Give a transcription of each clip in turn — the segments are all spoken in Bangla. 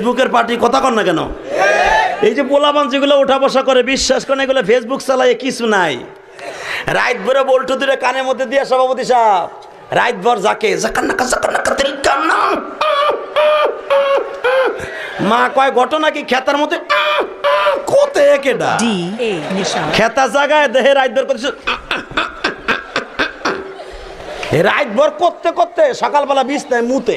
ফেসবুকের পার্টি কথা কর না কেন? এই যে পোলাপান যেগুলো ওঠা বসা করে বিশ্বাস করেন এগুলো ফেসবুক চালায় কিছু নাই। রাত ভরে বল্টু দূরে কানের মধ্যে দিয়ে সভাপতি সাহেব রাত ভর যাকে মা কয় ঘটনা কি খেতার মধ্যে? কোতে কেডা. খেতা জায়গায় দেহে রাত ভর করছে। রাত ভর করতে করতে সকালবেলা বিছনায় মুতে।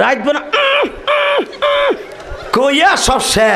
রাত বোনা কইয়া সব শেষ।